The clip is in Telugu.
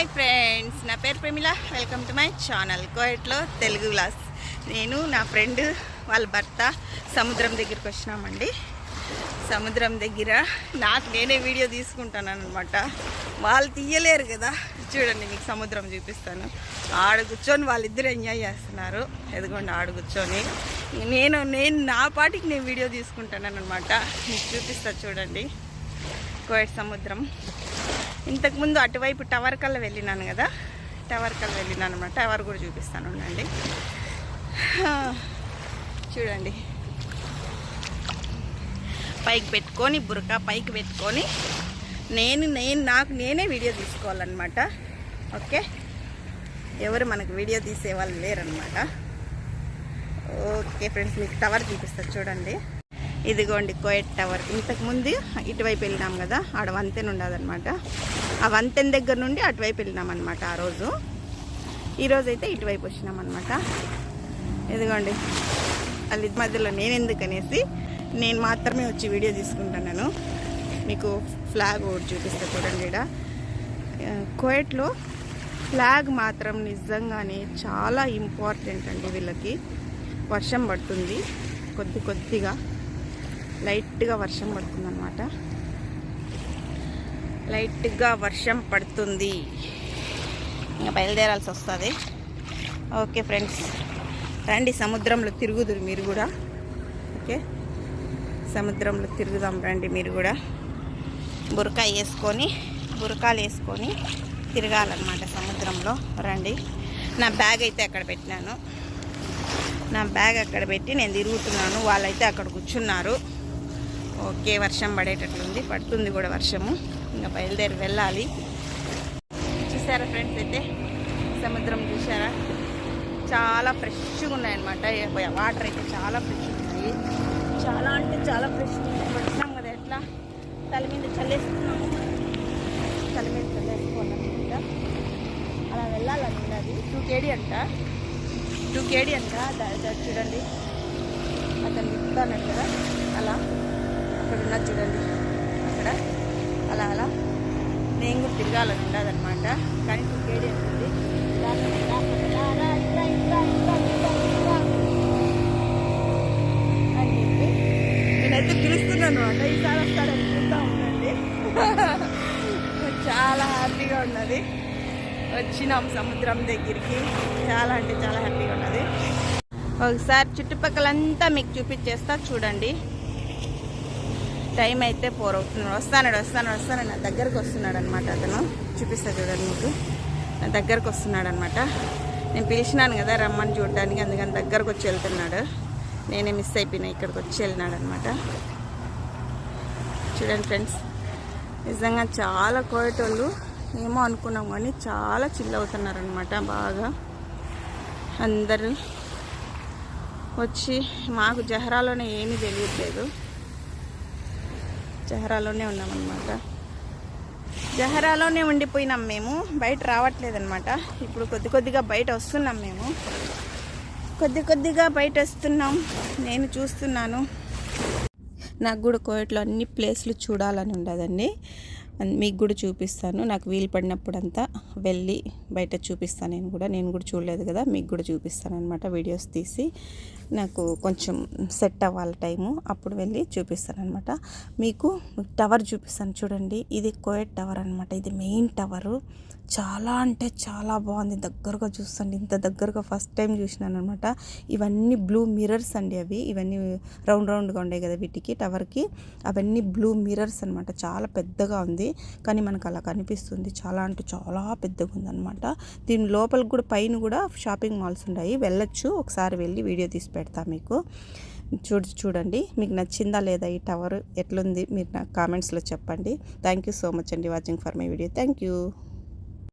హాయ్ ఫ్రెండ్స్ నా పేరు Pramila welcome to my channel కోయట్లో Telugu గ్లాస్ నేను నా ఫ్రెండ్ వాళ్ళ భర్త సముద్రం దగ్గరికి వచ్చినామండి. సముద్రం దగ్గర నాకు నేనే వీడియో తీసుకుంటాను అనమాట వాళ్ళు తీయలేరు కదా. చూడండి మీకు సముద్రం చూపిస్తాను. ఆడ కూర్చొని వాళ్ళిద్దరు ఎంజాయ్ చేస్తున్నారు. ఎదుగుండి ఆడ కూర్చొని. నేను నేను నా పాటికి నేను వీడియో తీసుకుంటాను అనమాట మీకు చూపిస్తా చూడండి. కోయట్ సముద్రం. ఇంతకుముందు అటువైపు టవర్ కల్లా వెళ్ళినాను కదా టవర్ కల్లా వెళ్ళినాను అనమాట టవర్ కూడా చూపిస్తాను ఉండండి. చూడండి. పైకి పెట్టుకొని బురక పైకి పెట్టుకొని నేను నేను నాకు నేనే వీడియో తీసుకోవాలన్నమాట. ఓకే? ఎవరు మనకు వీడియో తీసే వాళ్ళు లేరనమాట ఓకే ఫ్రెండ్స్ మీకు టవర్ చూపిస్తారు చూడండి. ఇదిగోండి కోయట్ టవర్. ఇంతకుముందు ఇటువైపు వెళ్ళినాం కదా ఆడ వంతెన ఉండదనమాట ఆ వంతెన దగ్గర నుండి అటువైపు వెళ్ళినాం అనమాట ఆ రోజు. ఈరోజు అయితే ఇటువైపు వచ్చినాం అనమాట ఇదిగోండి వాళ్ళ మధ్యలో నేను ఎందుకనేసి నేను మాత్రమే వచ్చి వీడియో తీసుకుంటున్నాను. మీకు ఫ్లాగ్ ఒకటి చూపిస్తా చూడండి ఇక్కడ కోయట్లో ఫ్లాగ్ మాత్రం నిజంగానే చాలా ఇంపార్టెంట్ అండి వీళ్ళకి. వర్షం పడుతుంది కొద్ది కొద్దిగా. లైట్గా వర్షం పడుతుందన్నమాట. లైట్గా వర్షం పడుతుంది. ఇంకా బయలుదేరాల్సి వస్తుంది. Okay friends. రండి సముద్రంలో తిరుగుదురు మీరు కూడా. ఓకే? సముద్రంలో తిరుగుదాం రండి మీరు కూడా. బురకా వేసుకొని బురకాలు వేసుకొని తిరగాలన్నమాట సముద్రంలో. రండి. నా బ్యాగ్ అయితే అక్కడ పెట్టినాను. నా బ్యాగ్ అక్కడ పెట్టి నేను తిరుగుతున్నాను. వాళ్ళైతే అక్కడ కూర్చున్నారు. ఓకే వర్షం పడేటట్లుంది. పడుతుంది కూడా వర్షము. ఇంకా బయలుదేరి వెళ్ళాలి. చూసారా ఫ్రెండ్స్ అయితే? సముద్రం చూసారా? చాలా ఫ్రెష్గా ఉన్నాయన్నమాట. వాటర్ అయితే చాలా ఫ్రెష్గా ఉన్నాయి. చాలా అంటే చాలా ఫ్రెష్ పడుతున్నాం కదా ఎట్లా? తల మీద చల్లేస్తున్నాం తల మీద చల్లేసుకోవాలన్నమాట. అలా వెళ్ళాలని అది. టూ కేడీ అంట. టూ కేడీ అంట. చూడండి. అతను విప్పుతానట్టు కదా అలా. అక్కడ ఉన్నది చూడండి. అక్కడ అలా అలా నేను కూడా తిరగాలని ఉండదనమాట కానీ టూ కేడీ అంటుంది అని చెప్పి నేనైతే పిలుస్తున్నాను అనమాట ఈసారి వస్తాడని చూస్తూ ఉండండి. చాలా హ్యాపీగా ఉన్నది. వచ్చినాం సముద్రం దగ్గరికి. చాలా అంటే చాలా హ్యాపీగా ఉన్నది. ఒకసారి చుట్టుపక్కలంతా మీకు చూపించేస్తా చూడండి. టైం అయితే ఫోర్ అవుతున్నాడు వస్తాడు వస్తాను వస్తాను నా దగ్గరకు వస్తున్నాడు అనమాట అతను. చూపిస్తా చూడండి మీకు. నా దగ్గరకు వస్తున్నాడు అనమాట నేను పిలిచినాను కదా రమ్మని చూడడానికి అందుకని దగ్గరకు వచ్చి వెళ్తున్నాడు. నేనే మిస్ అయిపోయినా ఇక్కడికి వచ్చి వెళ్ళినాడు అనమాట చూడండి ఫ్రెండ్స్ నిజంగా చాలా కోయటోళ్ళు ఏమో అనుకున్నాం కానీ చాలా చిల్ అవుతున్నారనమాట బాగా. అందరూ వచ్చి మాకు జహరాలోనే ఏమీ తెలియట్లేదు. జహరాలోనే ఉన్నామన్నమాట. జహరాలోనే ఉండిపోయినాం మేము. బయట రావట్లేదన్నమాట. ఇప్పుడు కొద్ది కొద్దిగా బయట వస్తున్నాం మేము. కొద్ది కొద్దిగా బయట వస్తున్నాం. నేను చూస్తున్నాను. నాకు కూడా కోయట్లో అన్ని ప్లేస్లు చూడాలని ఉండదండి. మీకు కూడా చూపిస్తాను. నాకు వీలు పడినప్పుడంతా వెళ్ళి బయట చూపిస్తాను నేను కూడా. నేను కూడా చూడలేదు కదా మీకు కూడా చూపిస్తాను అనమాట వీడియోస్ తీసి. నాకు కొంచెం సెట్ అవ్వాలి టైము అప్పుడు వెళ్ళి చూపిస్తాను అనమాట మీకు టవర్ చూపిస్తాను. చూడండి ఇది కోయట్ టవర్ అనమాట ఇది మెయిన్ టవరు. చాలా అంటే చాలా బాగుంది. దగ్గరగా చూస్తుండే. ఇంత దగ్గరగా ఫస్ట్ టైం చూసినాను అనమాట ఇవన్నీ బ్లూ మిర్రర్స్ అండి అవి. ఇవన్నీ రౌండ్ రౌండ్గా ఉండే కదా వీటికి టవర్కి. అవన్నీ బ్లూ మిర్రర్స్ అనమాట. చాలా పెద్దగా ఉంది. కానీ మనకు అలా కనిపిస్తుంది. చాలా అంటే చాలా పెద్దగా ఉందన్నమాట దీని లోపల కూడా పైన కూడా షాపింగ్ మాల్స్ ఉన్నాయి వెళ్ళొచ్చు. ఒకసారి వెళ్ళి వీడియో తీసి పెడతా మీకు. చూడు చూడండి. మీకు నచ్చిందా లేదా ఈ టవర్? ఎట్లుంది? మీరు నా కామెంట్స్లో చెప్పండి. థ్యాంక్ యూ సో మచ్ అండి watching for my video. Thank you